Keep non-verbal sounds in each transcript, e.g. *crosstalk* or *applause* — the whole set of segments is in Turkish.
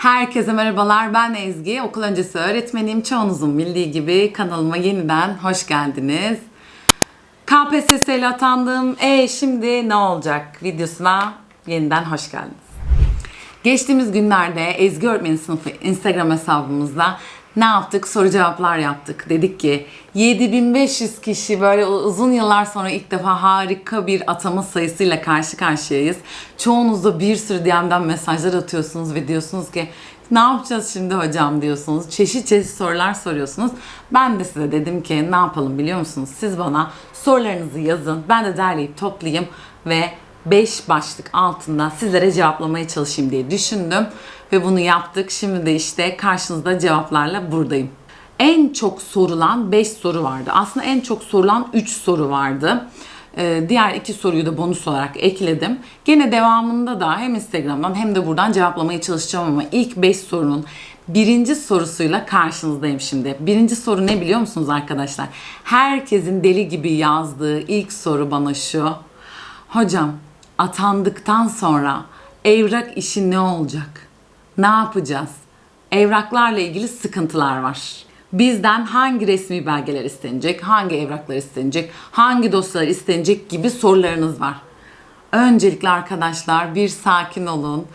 Herkese merhabalar. Ben Ezgi. Okul öncesi öğretmeniyim. Çoğunuzun bildiği gibi kanalıma yeniden hoş geldiniz. KPSS ile atandım. E şimdi ne olacak videosuna yeniden hoş geldiniz. Geçtiğimiz günlerde Ezgi Öğretmeni sınıfı Instagram hesabımızda ne yaptık? Soru cevaplar yaptık. Dedik ki 7500 kişi böyle uzun yıllar sonra ilk defa harika bir atama sayısıyla karşı karşıyayız. Çoğunuz da bir sürü DM'den mesajlar atıyorsunuz ve diyorsunuz ki ne yapacağız şimdi hocam diyorsunuz. Çeşit çeşit sorular soruyorsunuz. Ben de size dedim ki ne yapalım biliyor musunuz? Siz bana sorularınızı yazın. Ben de derleyip toplayayım ve 5 başlık altında sizlere cevaplamaya çalışayım diye düşündüm. Ve bunu yaptık. Şimdi de işte karşınızda cevaplarla buradayım. En çok sorulan 5 soru vardı. Aslında en çok sorulan 3 soru vardı. Ee, diğer iki soruyu da bonus olarak ekledim. Gene devamında da hem Instagram'dan hem de buradan cevaplamaya çalışacağım ama ilk 5 sorunun birinci sorusuyla karşınızdayım şimdi. Birinci soru ne biliyor musunuz arkadaşlar? Herkesin deli gibi yazdığı ilk soru bana şu. Hocam atandıktan sonra evrak işi ne olacak? Ne yapacağız? Evraklarla ilgili sıkıntılar var. Bizden hangi resmi belgeler istenecek, hangi evraklar istenecek, hangi dosyalar istenecek gibi sorularınız var. Öncelikle arkadaşlar bir sakin olun.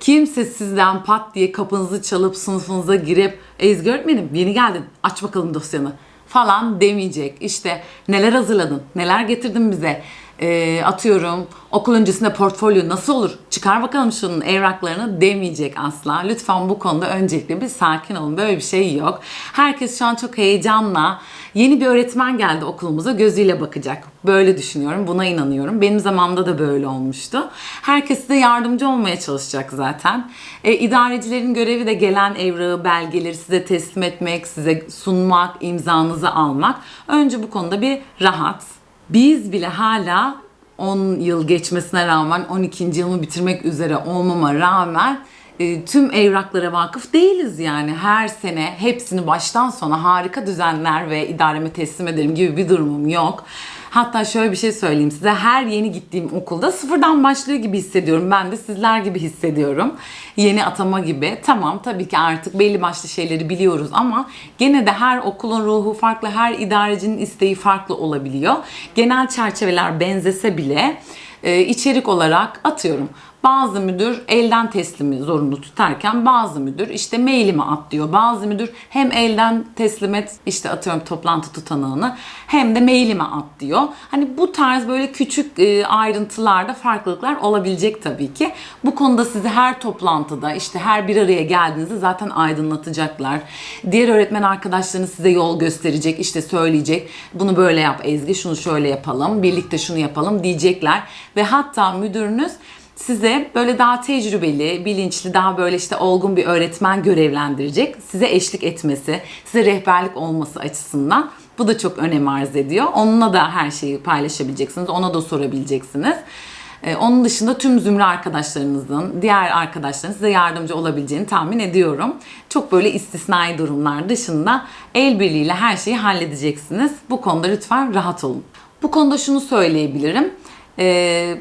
Kimse sizden pat diye kapınızı çalıp sınıfınıza girip Ezgi öğretmenim yeni geldin aç bakalım dosyanı falan demeyecek. İşte neler hazırladın, neler getirdin bize, Ee, atıyorum okul öncesinde portfolyo nasıl olur? Çıkar bakalım şunun evraklarını demeyecek asla. Lütfen bu konuda öncelikle bir sakin olun. Böyle bir şey yok. Herkes şu an çok heyecanla yeni bir öğretmen geldi okulumuza gözüyle bakacak. Böyle düşünüyorum. Buna inanıyorum. Benim zamanımda da böyle olmuştu. Herkes size yardımcı olmaya çalışacak zaten. E, idarecilerin görevi de gelen evrağı, belgeleri size teslim etmek, size sunmak, imzanızı almak. Önce bu konuda bir rahat. Biz bile hala 10 yıl geçmesine rağmen 12. yılımı bitirmek üzere olmama rağmen e, tüm evraklara vakıf değiliz yani. Her sene hepsini baştan sona harika düzenler ve idareme teslim ederim gibi bir durumum yok. Hatta şöyle bir şey söyleyeyim size. Her yeni gittiğim okulda sıfırdan başlıyor gibi hissediyorum. Ben de sizler gibi hissediyorum. Yeni atama gibi. Tamam tabii ki artık belli başlı şeyleri biliyoruz ama gene de her okulun ruhu farklı, her idarecinin isteği farklı olabiliyor. Genel çerçeveler benzese bile e, içerik olarak atıyorum. Bazı müdür elden teslimi zorunlu tutarken bazı müdür işte mailimi at diyor. Bazı müdür hem elden teslim et işte atıyorum toplantı tutanağını hem de mailimi at diyor. Hani bu tarz böyle küçük e, ayrıntılarda farklılıklar olabilecek tabii ki. Bu konuda sizi her toplantıda işte her bir araya geldiğinizde zaten aydınlatacaklar. Diğer öğretmen arkadaşlarınız size yol gösterecek işte söyleyecek. Bunu böyle yap Ezgi şunu şöyle yapalım birlikte şunu yapalım diyecekler. Ve hatta müdürünüz size böyle daha tecrübeli, bilinçli, daha böyle işte olgun bir öğretmen görevlendirecek. Size eşlik etmesi, size rehberlik olması açısından bu da çok önem arz ediyor. Onunla da her şeyi paylaşabileceksiniz, ona da sorabileceksiniz. Ee, onun dışında tüm zümre arkadaşlarınızın, diğer arkadaşların size yardımcı olabileceğini tahmin ediyorum. Çok böyle istisnai durumlar dışında el birliğiyle her şeyi halledeceksiniz. Bu konuda lütfen rahat olun. Bu konuda şunu söyleyebilirim. Ee,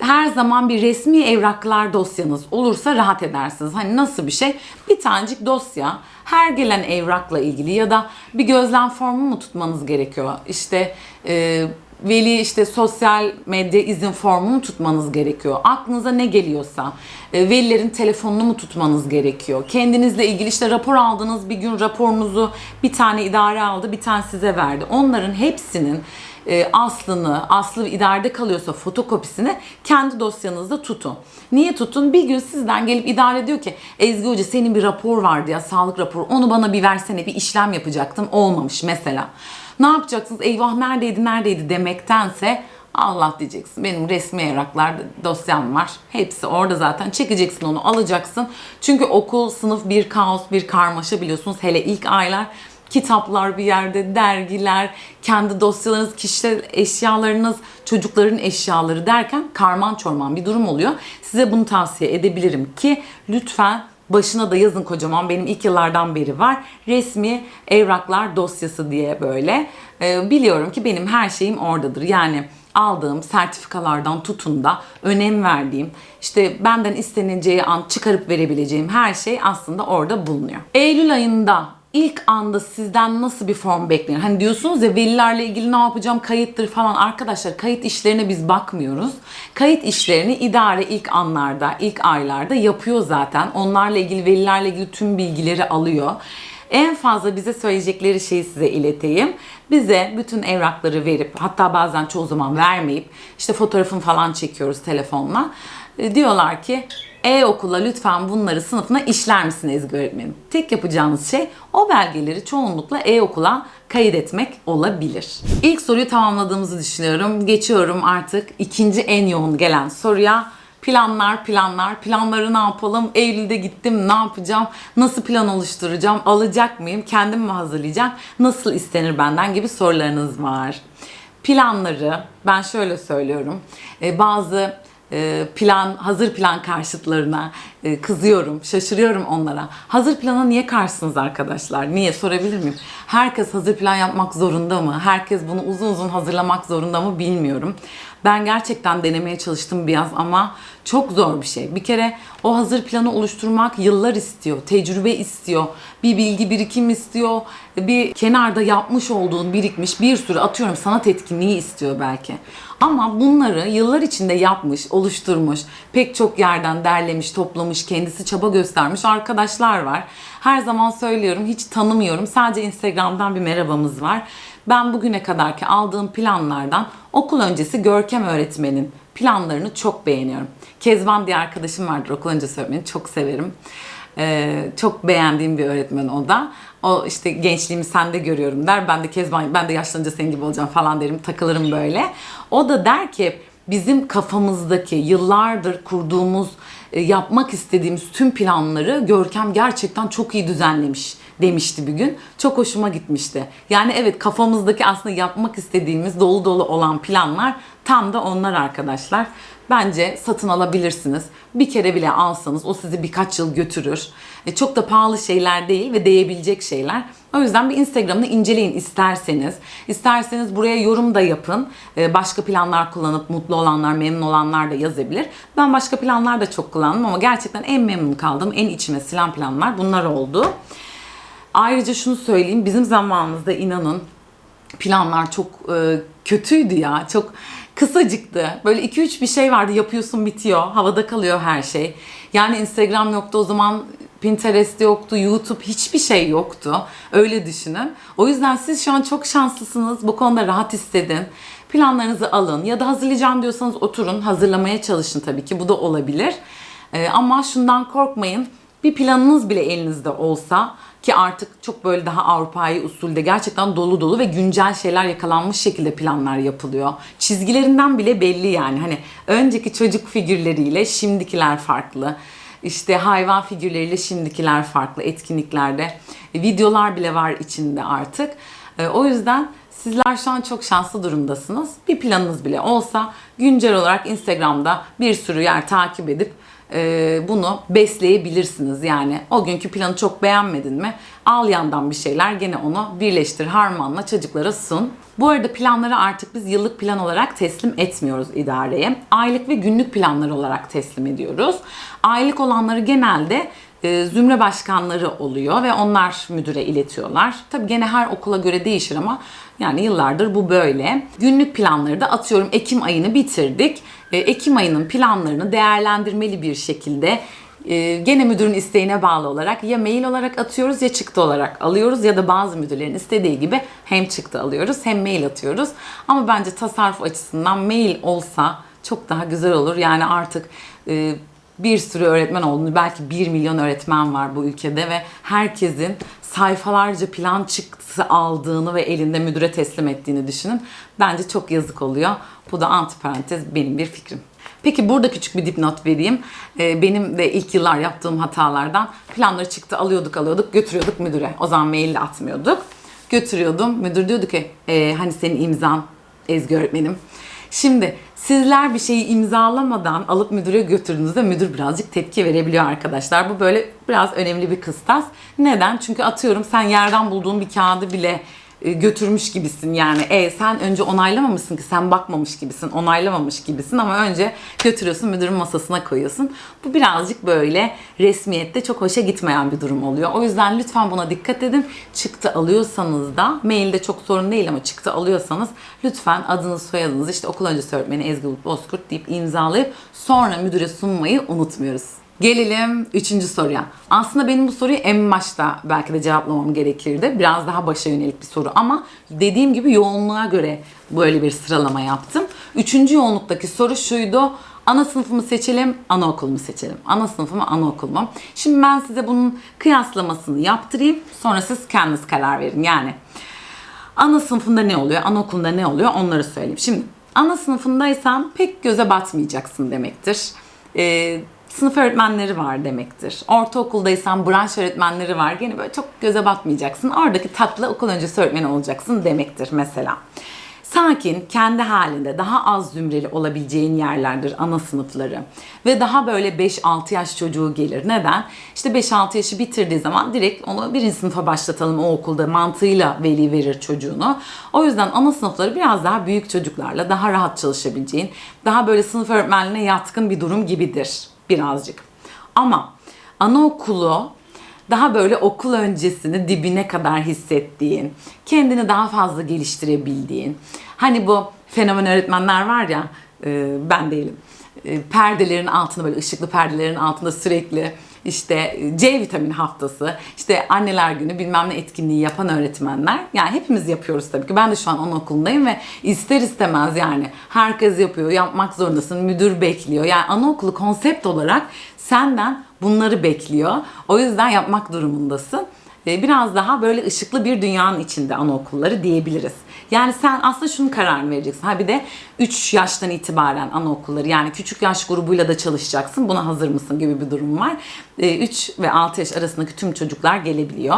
her zaman bir resmi evraklar dosyanız olursa rahat edersiniz. Hani nasıl bir şey? Bir tanecik dosya her gelen evrakla ilgili ya da bir gözlem formu mu tutmanız gerekiyor? İşte e, veli işte sosyal medya izin formu mu tutmanız gerekiyor? Aklınıza ne geliyorsa e, velilerin telefonunu mu tutmanız gerekiyor? Kendinizle ilgili işte rapor aldınız bir gün raporunuzu bir tane idare aldı bir tane size verdi. Onların hepsinin e, aslını, aslı idarede kalıyorsa fotokopisini kendi dosyanızda tutun. Niye tutun? Bir gün sizden gelip idare diyor ki Ezgi Hoca senin bir rapor vardı ya sağlık raporu onu bana bir versene bir işlem yapacaktım olmamış mesela. Ne yapacaksınız? Eyvah neredeydi neredeydi demektense Allah diyeceksin. Benim resmi evraklar dosyam var. Hepsi orada zaten. Çekeceksin onu alacaksın. Çünkü okul, sınıf bir kaos, bir karmaşa biliyorsunuz. Hele ilk aylar kitaplar bir yerde, dergiler, kendi dosyalarınız, kişisel eşyalarınız, çocukların eşyaları derken karman çorman bir durum oluyor. Size bunu tavsiye edebilirim ki lütfen Başına da yazın kocaman benim ilk yıllardan beri var. Resmi evraklar dosyası diye böyle. Ee, biliyorum ki benim her şeyim oradadır. Yani aldığım sertifikalardan tutun da önem verdiğim, işte benden isteneceği an çıkarıp verebileceğim her şey aslında orada bulunuyor. Eylül ayında ilk anda sizden nasıl bir form beklenir? Hani diyorsunuz ya velilerle ilgili ne yapacağım kayıttır falan. Arkadaşlar kayıt işlerine biz bakmıyoruz. Kayıt işlerini idare ilk anlarda, ilk aylarda yapıyor zaten. Onlarla ilgili velilerle ilgili tüm bilgileri alıyor. En fazla bize söyleyecekleri şeyi size ileteyim. Bize bütün evrakları verip hatta bazen çoğu zaman vermeyip işte fotoğrafını falan çekiyoruz telefonla. E, Diyorlar ki e-okula lütfen bunları sınıfına işler misin Ezgi öğretmenim? Tek yapacağınız şey o belgeleri çoğunlukla e-okula kaydetmek olabilir. İlk soruyu tamamladığımızı düşünüyorum. Geçiyorum artık ikinci en yoğun gelen soruya. Planlar, planlar, planları ne yapalım? Eylül'de gittim, ne yapacağım? Nasıl plan oluşturacağım? Alacak mıyım? Kendim mi hazırlayacağım? Nasıl istenir benden gibi sorularınız var. Planları ben şöyle söylüyorum. Ee, bazı e, plan, hazır plan karşıtlarına e, kızıyorum, şaşırıyorum onlara. Hazır plana niye karşısınız arkadaşlar? Niye sorabilir miyim? Herkes hazır plan yapmak zorunda mı? Herkes bunu uzun uzun hazırlamak zorunda mı bilmiyorum. Ben gerçekten denemeye çalıştım biraz ama çok zor bir şey. Bir kere o hazır planı oluşturmak yıllar istiyor, tecrübe istiyor, bir bilgi birikim istiyor, bir kenarda yapmış olduğun birikmiş bir sürü atıyorum sanat etkinliği istiyor belki. Ama bunları yıllar içinde yapmış, oluşturmuş, pek çok yerden derlemiş, toplamış, kendisi çaba göstermiş arkadaşlar var. Her zaman söylüyorum hiç tanımıyorum. Sadece Instagram'dan bir merhabamız var. Ben bugüne kadarki aldığım planlardan okul öncesi Görkem öğretmenin planlarını çok beğeniyorum. Kezban diye arkadaşım vardır okul öncesi öğretmeni çok severim. Ee, çok beğendiğim bir öğretmen o da. O işte gençliğimi sende görüyorum der. Ben de Kezban ben de yaşlanınca senin gibi olacağım falan derim. Takılırım böyle. O da der ki bizim kafamızdaki yıllardır kurduğumuz e, yapmak istediğimiz tüm planları Görkem gerçekten çok iyi düzenlemiş demişti bir gün. Çok hoşuma gitmişti. Yani evet kafamızdaki aslında yapmak istediğimiz dolu dolu olan planlar tam da onlar arkadaşlar. Bence satın alabilirsiniz. Bir kere bile alsanız o sizi birkaç yıl götürür. E, çok da pahalı şeyler değil ve değebilecek şeyler. O yüzden bir Instagram'ını inceleyin isterseniz. İsterseniz buraya yorum da yapın. E, başka planlar kullanıp mutlu olanlar, memnun olanlar da yazabilir. Ben başka planlar da çok kullandım ama gerçekten en memnun kaldığım, en içime silen planlar bunlar oldu. Ayrıca şunu söyleyeyim. Bizim zamanımızda inanın planlar çok e, kötüydü ya. Çok kısacıktı. Böyle 2-3 bir şey vardı yapıyorsun bitiyor. Havada kalıyor her şey. Yani Instagram yoktu o zaman Pinterest yoktu, YouTube hiçbir şey yoktu. Öyle düşünün. O yüzden siz şu an çok şanslısınız. Bu konuda rahat hissedin. Planlarınızı alın ya da hazırlayacağım diyorsanız oturun. Hazırlamaya çalışın tabii ki. Bu da olabilir. Ee, ama şundan korkmayın. Bir planınız bile elinizde olsa ki artık çok böyle daha Avrupa'yı usulde gerçekten dolu dolu ve güncel şeyler yakalanmış şekilde planlar yapılıyor. Çizgilerinden bile belli yani. Hani önceki çocuk figürleriyle şimdikiler farklı. İşte hayvan figürleriyle şimdikiler farklı etkinliklerde. Videolar bile var içinde artık. E, O yüzden sizler şu an çok şanslı durumdasınız. Bir planınız bile olsa güncel olarak Instagram'da bir sürü yer takip edip e, bunu besleyebilirsiniz. Yani o günkü planı çok beğenmedin mi? Al yandan bir şeyler gene onu birleştir, harmanla çocuklara sun. Bu arada planları artık biz yıllık plan olarak teslim etmiyoruz idareye. Aylık ve günlük planlar olarak teslim ediyoruz. Aylık olanları genelde e, zümre başkanları oluyor ve onlar müdüre iletiyorlar. Tabii gene her okula göre değişir ama yani yıllardır bu böyle. Günlük planları da atıyorum Ekim ayını bitirdik. E, Ekim ayının planlarını değerlendirmeli bir şekilde e, gene müdürün isteğine bağlı olarak ya mail olarak atıyoruz ya çıktı olarak alıyoruz ya da bazı müdürlerin istediği gibi hem çıktı alıyoruz hem mail atıyoruz. Ama bence tasarruf açısından mail olsa çok daha güzel olur. Yani artık e, bir sürü öğretmen olduğunu, belki 1 milyon öğretmen var bu ülkede ve herkesin sayfalarca plan çıktısı aldığını ve elinde müdüre teslim ettiğini düşünün. Bence çok yazık oluyor. Bu da antiparantez benim bir fikrim. Peki burada küçük bir dipnot vereyim. Ee, benim de ilk yıllar yaptığım hatalardan planları çıktı alıyorduk alıyorduk götürüyorduk müdüre. O zaman maille atmıyorduk. Götürüyordum. Müdür diyordu ki "Ee, hani senin imzan Ezgi öğretmenim. Şimdi sizler bir şeyi imzalamadan alıp müdüre götürdüğünüzde müdür birazcık tepki verebiliyor arkadaşlar. Bu böyle biraz önemli bir kıstas. Neden? Çünkü atıyorum sen yerden bulduğun bir kağıdı bile götürmüş gibisin yani. E sen önce onaylamamışsın ki sen bakmamış gibisin, onaylamamış gibisin ama önce götürüyorsun müdürün masasına koyuyorsun. Bu birazcık böyle resmiyette çok hoşa gitmeyen bir durum oluyor. O yüzden lütfen buna dikkat edin. Çıktı alıyorsanız da mailde çok sorun değil ama çıktı alıyorsanız lütfen adınız soyadınız işte okul öncesi öğretmeni Ezgi Bulut Bozkurt deyip imzalayıp sonra müdüre sunmayı unutmuyoruz. Gelelim üçüncü soruya. Aslında benim bu soruyu en başta belki de cevaplamam gerekirdi. Biraz daha başa yönelik bir soru ama dediğim gibi yoğunluğa göre böyle bir sıralama yaptım. Üçüncü yoğunluktaki soru şuydu. Ana sınıfımı seçelim, anaokulumu seçelim. Ana sınıfı mı, anaokul mu? Şimdi ben size bunun kıyaslamasını yaptırayım. Sonra siz kendiniz karar verin. Yani ana sınıfında ne oluyor, anaokulunda ne oluyor onları söyleyeyim. Şimdi ana sınıfındaysan pek göze batmayacaksın demektir. Ee, sınıf öğretmenleri var demektir. Ortaokuldaysan branş öğretmenleri var. Gene böyle çok göze batmayacaksın. Oradaki tatlı okul öncesi öğretmeni olacaksın demektir mesela. Sakin, kendi halinde daha az zümreli olabileceğin yerlerdir ana sınıfları. Ve daha böyle 5-6 yaş çocuğu gelir. Neden? İşte 5-6 yaşı bitirdiği zaman direkt onu birinci sınıfa başlatalım o okulda mantığıyla veli verir çocuğunu. O yüzden ana sınıfları biraz daha büyük çocuklarla daha rahat çalışabileceğin, daha böyle sınıf öğretmenliğine yatkın bir durum gibidir birazcık. Ama anaokulu daha böyle okul öncesini dibine kadar hissettiğin, kendini daha fazla geliştirebildiğin. Hani bu fenomen öğretmenler var ya, e, ben değilim. E, perdelerin altında böyle ışıklı perdelerin altında sürekli işte C vitamini haftası, işte anneler günü bilmem ne etkinliği yapan öğretmenler. Yani hepimiz yapıyoruz tabii ki. Ben de şu an anaokulundayım ve ister istemez yani herkes yapıyor, yapmak zorundasın, müdür bekliyor. Yani anaokulu konsept olarak senden bunları bekliyor. O yüzden yapmak durumundasın. Ee, Biraz daha böyle ışıklı bir dünyanın içinde anaokulları diyebiliriz. Yani sen aslında şunun kararını vereceksin. Ha bir de 3 yaştan itibaren anaokulları yani küçük yaş grubuyla da çalışacaksın. Buna hazır mısın gibi bir durum var. 3 ve 6 yaş arasındaki tüm çocuklar gelebiliyor.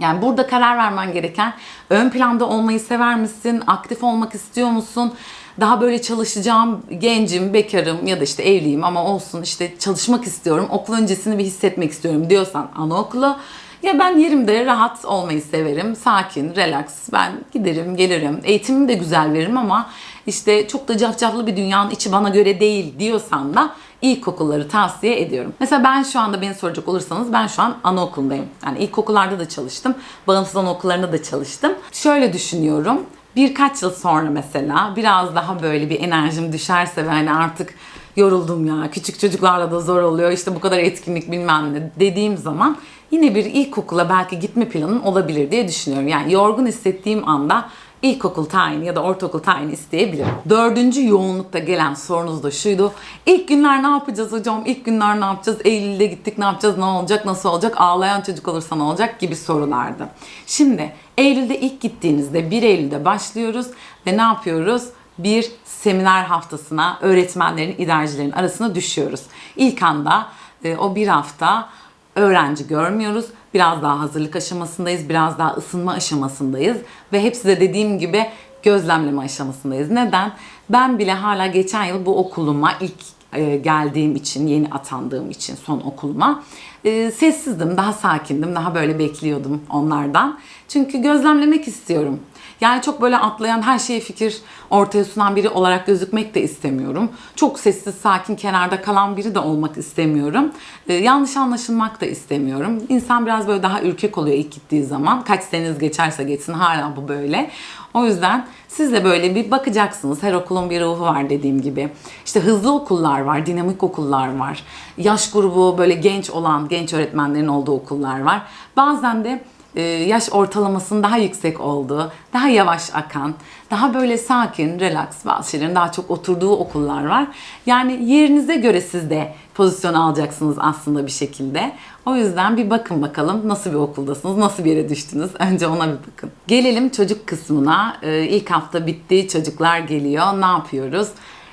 Yani burada karar vermen gereken ön planda olmayı sever misin? Aktif olmak istiyor musun? Daha böyle çalışacağım, gencim, bekarım ya da işte evliyim ama olsun işte çalışmak istiyorum. Okul öncesini bir hissetmek istiyorum diyorsan anaokulu. Ya ben yerimde rahat olmayı severim. Sakin, relax. Ben giderim, gelirim. Eğitimimi de güzel veririm ama işte çok da cafcaflı bir dünyanın içi bana göre değil diyorsan da ilkokulları tavsiye ediyorum. Mesela ben şu anda beni soracak olursanız ben şu an anaokulundayım. Yani ilkokullarda da çalıştım. Bağımsız anaokullarında da çalıştım. Şöyle düşünüyorum. Birkaç yıl sonra mesela biraz daha böyle bir enerjim düşerse ve hani artık yoruldum ya küçük çocuklarla da zor oluyor işte bu kadar etkinlik bilmem ne dediğim zaman yine bir ilkokula belki gitme planım olabilir diye düşünüyorum. Yani yorgun hissettiğim anda ilkokul tayini ya da ortaokul tayini isteyebilirim. Dördüncü yoğunlukta gelen sorunuz da şuydu. İlk günler ne yapacağız hocam? İlk günler ne yapacağız? Eylül'de gittik ne yapacağız? Ne olacak? Nasıl olacak? Ağlayan çocuk olursa ne olacak? Gibi sorulardı. Şimdi Eylül'de ilk gittiğinizde 1 Eylül'de başlıyoruz ve ne yapıyoruz? bir seminer haftasına öğretmenlerin, idarecilerin arasına düşüyoruz. İlk anda e, o bir hafta öğrenci görmüyoruz. Biraz daha hazırlık aşamasındayız, biraz daha ısınma aşamasındayız ve hepsi de dediğim gibi gözlemleme aşamasındayız. Neden? Ben bile hala geçen yıl bu okuluma ilk e, geldiğim için, yeni atandığım için son okuluma e, sessizdim, daha sakindim, daha böyle bekliyordum onlardan. Çünkü gözlemlemek istiyorum. Yani çok böyle atlayan her şeye fikir ortaya sunan biri olarak gözükmek de istemiyorum. Çok sessiz, sakin, kenarda kalan biri de olmak istemiyorum. Ee, yanlış anlaşılmak da istemiyorum. İnsan biraz böyle daha ürkek oluyor ilk gittiği zaman. Kaç seneniz geçerse geçsin hala bu böyle. O yüzden siz de böyle bir bakacaksınız. Her okulun bir ruhu var dediğim gibi. İşte hızlı okullar var, dinamik okullar var. Yaş grubu böyle genç olan, genç öğretmenlerin olduğu okullar var. Bazen de yaş ortalamasının daha yüksek olduğu, daha yavaş akan, daha böyle sakin, relax bazı şeylerin daha çok oturduğu okullar var. Yani yerinize göre siz de pozisyon alacaksınız aslında bir şekilde. O yüzden bir bakın bakalım nasıl bir okuldasınız, nasıl bir yere düştünüz. Önce ona bir bakın. Gelelim çocuk kısmına. Ee, ilk hafta bitti, çocuklar geliyor. Ne yapıyoruz?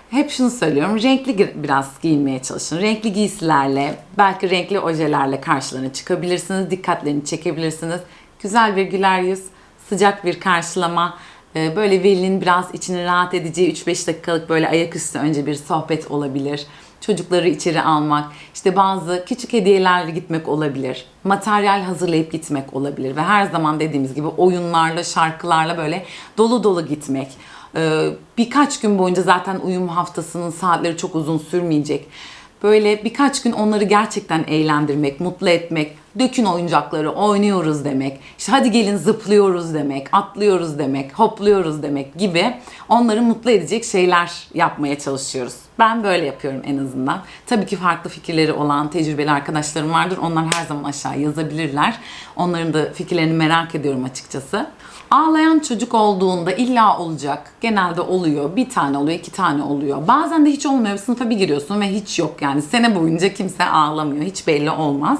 Hep şunu söylüyorum. Renkli biraz giyinmeye çalışın. Renkli giysilerle, belki renkli ojelerle karşılarına çıkabilirsiniz. Dikkatlerini çekebilirsiniz. Güzel bir güler yüz, sıcak bir karşılama Ee, Böyle velinin biraz içini rahat edeceği 3-5 dakikalık böyle ayaküstü önce bir sohbet olabilir. Çocukları içeri almak, işte bazı küçük hediyelerle gitmek olabilir. Materyal hazırlayıp gitmek olabilir ve her zaman dediğimiz gibi oyunlarla, şarkılarla böyle dolu dolu gitmek. Ee, Birkaç gün boyunca zaten uyum haftasının saatleri çok uzun sürmeyecek. Böyle birkaç gün onları gerçekten eğlendirmek, mutlu etmek, dökün oyuncakları oynuyoruz demek. İşte hadi gelin zıplıyoruz demek, atlıyoruz demek, hopluyoruz demek gibi onları mutlu edecek şeyler yapmaya çalışıyoruz. Ben böyle yapıyorum en azından. Tabii ki farklı fikirleri olan tecrübeli arkadaşlarım vardır. Onlar her zaman aşağı yazabilirler. Onların da fikirlerini merak ediyorum açıkçası. Ağlayan çocuk olduğunda illa olacak. Genelde oluyor. Bir tane oluyor, iki tane oluyor. Bazen de hiç olmuyor. Sınıfa bir giriyorsun ve hiç yok yani. Sene boyunca kimse ağlamıyor. Hiç belli olmaz.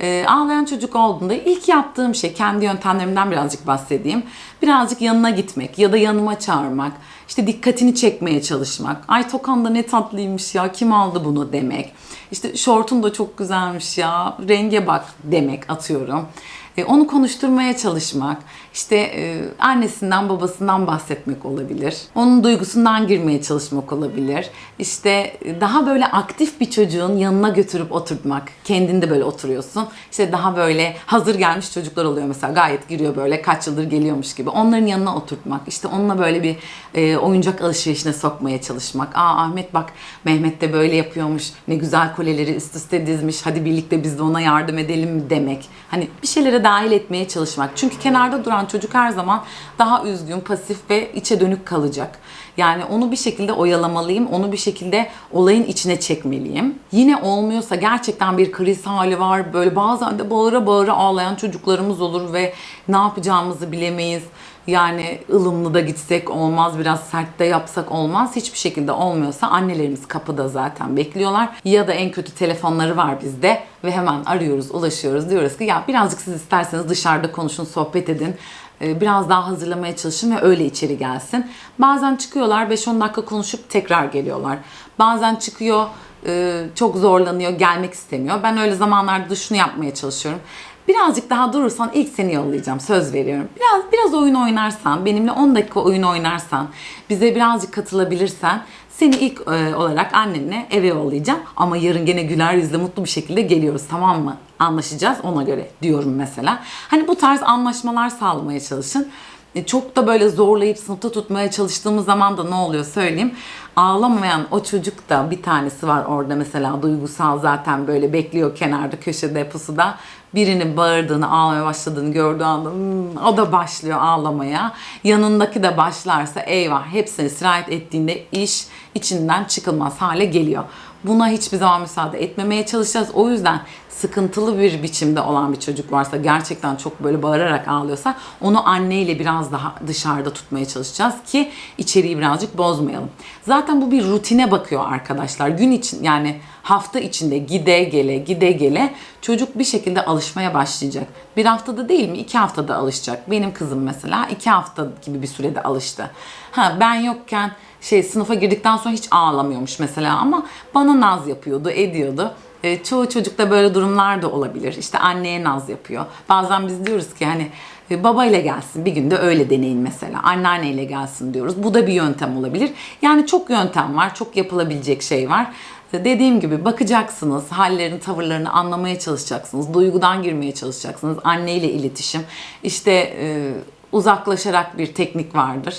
Ee, ağlayan çocuk olduğunda ilk yaptığım şey kendi yöntemlerimden birazcık bahsedeyim. Birazcık yanına gitmek ya da yanıma çağırmak. İşte dikkatini çekmeye çalışmak. Ay Tokan da ne tatlıymış ya kim aldı bunu demek. İşte şortun da çok güzelmiş ya renge bak demek atıyorum. E, onu konuşturmaya çalışmak, işte e, annesinden babasından bahsetmek olabilir. Onun duygusundan girmeye çalışmak olabilir. İşte e, daha böyle aktif bir çocuğun yanına götürüp oturtmak. Kendinde böyle oturuyorsun. İşte daha böyle hazır gelmiş çocuklar oluyor mesela. Gayet giriyor böyle kaç yıldır geliyormuş gibi. Onların yanına oturtmak. İşte onunla böyle bir e, oyuncak alışverişine sokmaya çalışmak. Aa Ahmet bak Mehmet de böyle yapıyormuş. Ne güzel koleleri üst üste dizmiş. Hadi birlikte biz de ona yardım edelim demek. Hani bir şeylere dahil etmeye çalışmak. Çünkü kenarda duran çocuk her zaman daha üzgün, pasif ve içe dönük kalacak. Yani onu bir şekilde oyalamalıyım, onu bir şekilde olayın içine çekmeliyim. Yine olmuyorsa gerçekten bir kriz hali var. Böyle bazen de bağıra bağıra ağlayan çocuklarımız olur ve ne yapacağımızı bilemeyiz. Yani ılımlı da gitsek olmaz, biraz sert de yapsak olmaz. Hiçbir şekilde olmuyorsa annelerimiz kapıda zaten bekliyorlar. Ya da en kötü telefonları var bizde ve hemen arıyoruz, ulaşıyoruz. Diyoruz ki ya birazcık siz isterseniz dışarıda konuşun, sohbet edin. Ee, Biraz daha hazırlamaya çalışın ve öyle içeri gelsin. Bazen çıkıyorlar 5-10 dakika konuşup tekrar geliyorlar. Bazen çıkıyor e, çok zorlanıyor, gelmek istemiyor. Ben öyle zamanlarda da şunu yapmaya çalışıyorum. Birazcık daha durursan ilk seni yollayacağım söz veriyorum. Biraz biraz oyun oynarsan, benimle 10 dakika oyun oynarsan, bize birazcık katılabilirsen seni ilk e, olarak annenle eve yollayacağım. Ama yarın gene güler yüzle mutlu bir şekilde geliyoruz tamam mı? Anlaşacağız ona göre diyorum mesela. Hani bu tarz anlaşmalar sağlamaya çalışın. E, Çok da böyle zorlayıp sınıfta tutmaya çalıştığımız zaman da ne oluyor söyleyeyim. Ağlamayan o çocuk da bir tanesi var orada mesela duygusal zaten böyle bekliyor kenarda köşede pusuda. Birinin bağırdığını, ağlamaya başladığını gördüğü anda "Hmm," o da başlıyor ağlamaya. Yanındaki de başlarsa eyvah hepsini sirayet ettiğinde iş içinden çıkılmaz hale geliyor. Buna hiçbir zaman müsaade etmemeye çalışacağız. O yüzden sıkıntılı bir biçimde olan bir çocuk varsa gerçekten çok böyle bağırarak ağlıyorsa onu anneyle biraz daha dışarıda tutmaya çalışacağız ki içeriği birazcık bozmayalım. Zaten bu bir rutine bakıyor arkadaşlar. Gün için yani hafta içinde gide gele gide gele çocuk bir şekilde alışmaya başlayacak. Bir haftada değil mi? iki haftada alışacak. Benim kızım mesela iki hafta gibi bir sürede alıştı. Ha ben yokken şey sınıfa girdikten sonra hiç ağlamıyormuş mesela ama bana naz yapıyordu, ediyordu. E, çoğu çocukta böyle durumlar da olabilir. İşte anneye naz yapıyor. Bazen biz diyoruz ki hani e, babayla gelsin bir günde öyle deneyin mesela. Anneanneyle gelsin diyoruz. Bu da bir yöntem olabilir. Yani çok yöntem var, çok yapılabilecek şey var. E, Dediğim gibi bakacaksınız, hallerini, tavırlarını anlamaya çalışacaksınız. Duygudan girmeye çalışacaksınız. Anneyle iletişim. İşte e, uzaklaşarak bir teknik vardır.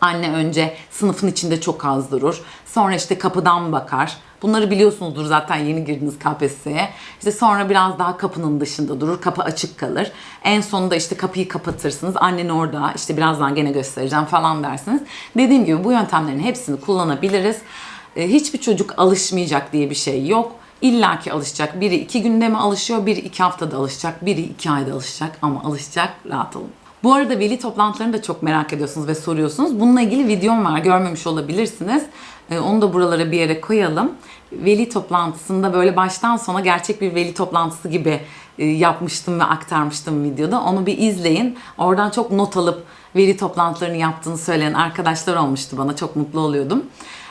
Anne önce sınıfın içinde çok az durur. Sonra işte kapıdan bakar. Bunları biliyorsunuzdur zaten yeni girdiniz KPSS'ye. İşte sonra biraz daha kapının dışında durur. Kapı açık kalır. En sonunda işte kapıyı kapatırsınız. Annen orada işte birazdan gene göstereceğim falan dersiniz. Dediğim gibi bu yöntemlerin hepsini kullanabiliriz. E, Hiçbir çocuk alışmayacak diye bir şey yok. İlla ki alışacak. Biri iki günde mi alışıyor, biri iki haftada alışacak, biri iki ayda alışacak ama alışacak. Rahat olun. Bu arada veli toplantılarını da çok merak ediyorsunuz ve soruyorsunuz. Bununla ilgili videom var. Görmemiş olabilirsiniz. Ee, onu da buralara bir yere koyalım. Veli toplantısında böyle baştan sona gerçek bir veli toplantısı gibi e, yapmıştım ve aktarmıştım videoda. Onu bir izleyin. Oradan çok not alıp veli toplantılarını yaptığını söyleyen arkadaşlar olmuştu bana. Çok mutlu oluyordum.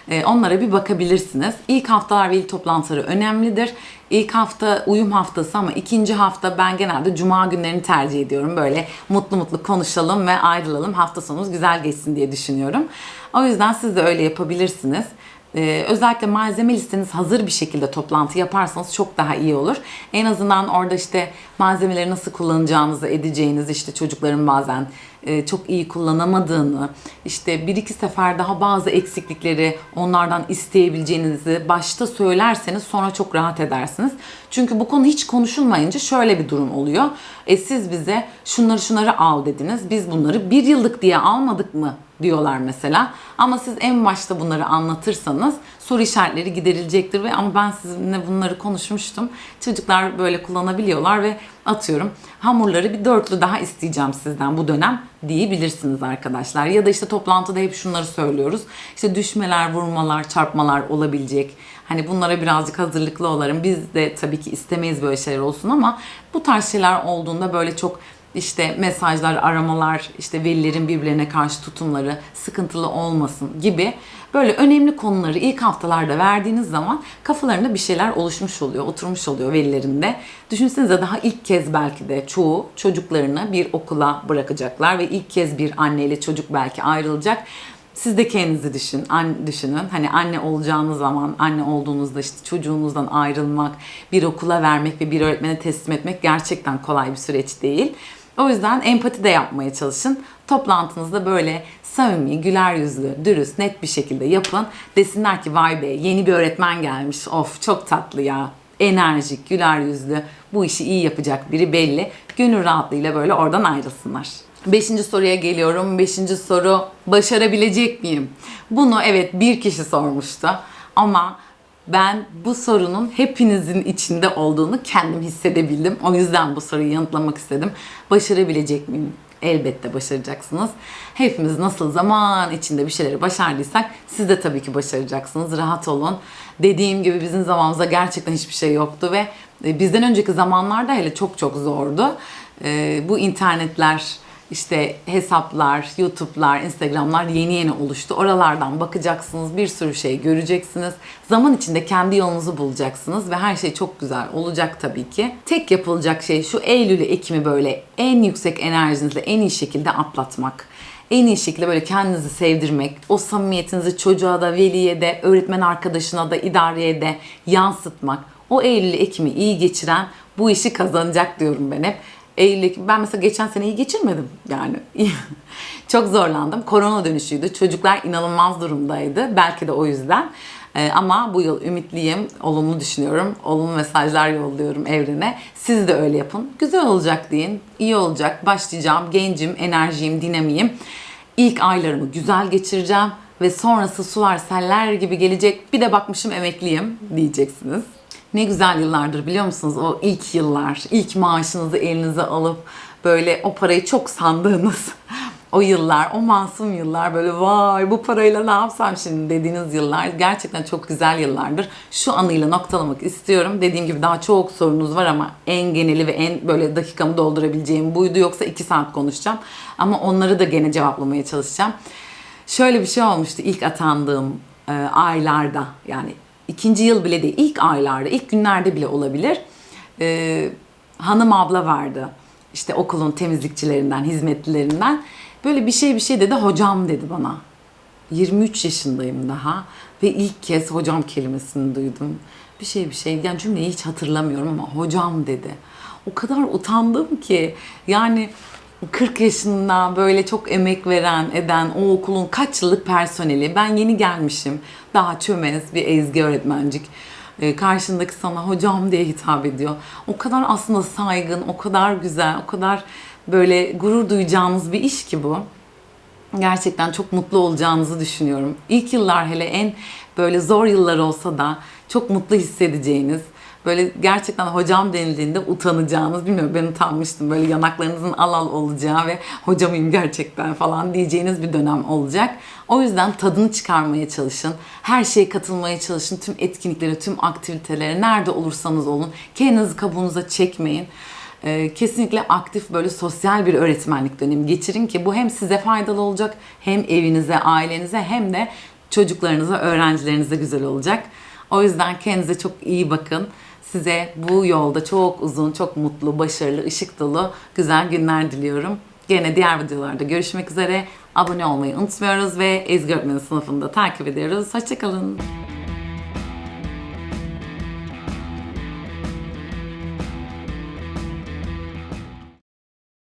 E, onlara bir bakabilirsiniz. İlk haftalar veli toplantıları önemlidir. İlk hafta uyum haftası ama ikinci hafta ben genelde cuma günlerini tercih ediyorum. Böyle mutlu mutlu konuşalım ve ayrılalım. Hafta sonumuz güzel geçsin diye düşünüyorum. O yüzden siz de öyle yapabilirsiniz. Ee, özellikle malzeme listeniz hazır bir şekilde toplantı yaparsanız çok daha iyi olur. En azından orada işte malzemeleri nasıl kullanacağınızı, edeceğiniz işte çocukların bazen e, çok iyi kullanamadığını, işte bir iki sefer daha bazı eksiklikleri onlardan isteyebileceğinizi başta söylerseniz sonra çok rahat edersiniz. Çünkü bu konu hiç konuşulmayınca şöyle bir durum oluyor. E siz bize şunları şunları al dediniz. Biz bunları bir yıllık diye almadık mı diyorlar mesela. Ama siz en başta bunları anlatırsanız soru işaretleri giderilecektir ve ama ben sizinle bunları konuşmuştum. Çocuklar böyle kullanabiliyorlar ve atıyorum hamurları bir dörtlü daha isteyeceğim sizden bu dönem diyebilirsiniz arkadaşlar. Ya da işte toplantıda hep şunları söylüyoruz. İşte düşmeler, vurmalar, çarpmalar olabilecek. Hani bunlara birazcık hazırlıklı olalım. Biz de tabii ki istemeyiz böyle şeyler olsun ama bu tarz şeyler olduğunda böyle çok işte mesajlar, aramalar, işte velilerin birbirlerine karşı tutumları sıkıntılı olmasın gibi böyle önemli konuları ilk haftalarda verdiğiniz zaman kafalarında bir şeyler oluşmuş oluyor, oturmuş oluyor velilerinde. Düşünsenize daha ilk kez belki de çoğu çocuklarını bir okula bırakacaklar ve ilk kez bir anneyle çocuk belki ayrılacak. Siz de kendinizi düşün, an, düşünün. Hani anne olacağınız zaman, anne olduğunuzda işte çocuğunuzdan ayrılmak, bir okula vermek ve bir öğretmene teslim etmek gerçekten kolay bir süreç değil. O yüzden empati de yapmaya çalışın. Toplantınızda böyle samimi, güler yüzlü, dürüst, net bir şekilde yapın. Desinler ki vay be yeni bir öğretmen gelmiş. Of çok tatlı ya. Enerjik, güler yüzlü, bu işi iyi yapacak biri belli. Gönül rahatlığıyla böyle oradan ayrılsınlar. Beşinci soruya geliyorum. Beşinci soru başarabilecek miyim? Bunu evet bir kişi sormuştu ama ben bu sorunun hepinizin içinde olduğunu kendim hissedebildim. O yüzden bu soruyu yanıtlamak istedim. Başarabilecek miyim? Elbette başaracaksınız. Hepimiz nasıl zaman içinde bir şeyleri başardıysak siz de tabii ki başaracaksınız. Rahat olun. Dediğim gibi bizim zamanımızda gerçekten hiçbir şey yoktu ve e, bizden önceki zamanlarda hele çok çok zordu. E, bu internetler, işte hesaplar, YouTube'lar, Instagram'lar yeni yeni oluştu. Oralardan bakacaksınız, bir sürü şey göreceksiniz. Zaman içinde kendi yolunuzu bulacaksınız ve her şey çok güzel olacak tabii ki. Tek yapılacak şey şu Eylül'ü, Ekim'i böyle en yüksek enerjinizle en iyi şekilde atlatmak. En iyi şekilde böyle kendinizi sevdirmek, o samimiyetinizi çocuğa da, veliye de, öğretmen arkadaşına da, idareye de yansıtmak. O Eylül'ü, Ekim'i iyi geçiren bu işi kazanacak diyorum ben hep. Eylül, Ekim. Ben mesela geçen sene iyi geçirmedim yani. *laughs* Çok zorlandım. Korona dönüşüydü. Çocuklar inanılmaz durumdaydı. Belki de o yüzden. Ee, ama bu yıl ümitliyim. Olumlu düşünüyorum. Olumlu mesajlar yolluyorum evrene. Siz de öyle yapın. Güzel olacak deyin. İyi olacak. Başlayacağım. Gencim, enerjiyim, dinamiyim. İlk aylarımı güzel geçireceğim. Ve sonrası sular seller gibi gelecek. Bir de bakmışım emekliyim diyeceksiniz. Ne güzel yıllardır biliyor musunuz? O ilk yıllar, ilk maaşınızı elinize alıp böyle o parayı çok sandığınız *laughs* o yıllar, o masum yıllar böyle vay bu parayla ne yapsam şimdi dediğiniz yıllar gerçekten çok güzel yıllardır. Şu anıyla noktalamak istiyorum. Dediğim gibi daha çok sorunuz var ama en geneli ve en böyle dakikamı doldurabileceğim buydu. Yoksa iki saat konuşacağım. Ama onları da gene cevaplamaya çalışacağım. Şöyle bir şey olmuştu ilk atandığım e, aylarda yani ikinci yıl bile değil ilk aylarda ilk günlerde bile olabilir. E, hanım abla vardı işte okulun temizlikçilerinden hizmetlilerinden böyle bir şey bir şey dedi hocam dedi bana. 23 yaşındayım daha ve ilk kez hocam kelimesini duydum. Bir şey bir şey yani cümleyi hiç hatırlamıyorum ama hocam dedi. O kadar utandım ki yani 40 yaşında böyle çok emek veren, eden o okulun kaç yıllık personeli. Ben yeni gelmişim. Daha çömez bir ezgi öğretmencik. Ee, karşındaki sana hocam diye hitap ediyor. O kadar aslında saygın, o kadar güzel, o kadar böyle gurur duyacağınız bir iş ki bu. Gerçekten çok mutlu olacağınızı düşünüyorum. İlk yıllar hele en böyle zor yıllar olsa da çok mutlu hissedeceğiniz, böyle gerçekten hocam denildiğinde utanacağınız, bilmiyorum ben utanmıştım. Böyle yanaklarınızın al al olacağı ve hocamıyım gerçekten falan diyeceğiniz bir dönem olacak. O yüzden tadını çıkarmaya çalışın. Her şeye katılmaya çalışın. Tüm etkinliklere, tüm aktivitelere nerede olursanız olun. Kendinizi kabuğunuza çekmeyin. Ee, kesinlikle aktif böyle sosyal bir öğretmenlik dönemi geçirin ki bu hem size faydalı olacak hem evinize, ailenize hem de çocuklarınıza, öğrencilerinize güzel olacak. O yüzden kendinize çok iyi bakın. Size bu yolda çok uzun, çok mutlu, başarılı, ışık dolu güzel günler diliyorum. Gene diğer videolarda görüşmek üzere. Abone olmayı unutmuyoruz ve Ezgi Öğretmeni sınıfında takip ediyoruz. Hoşçakalın.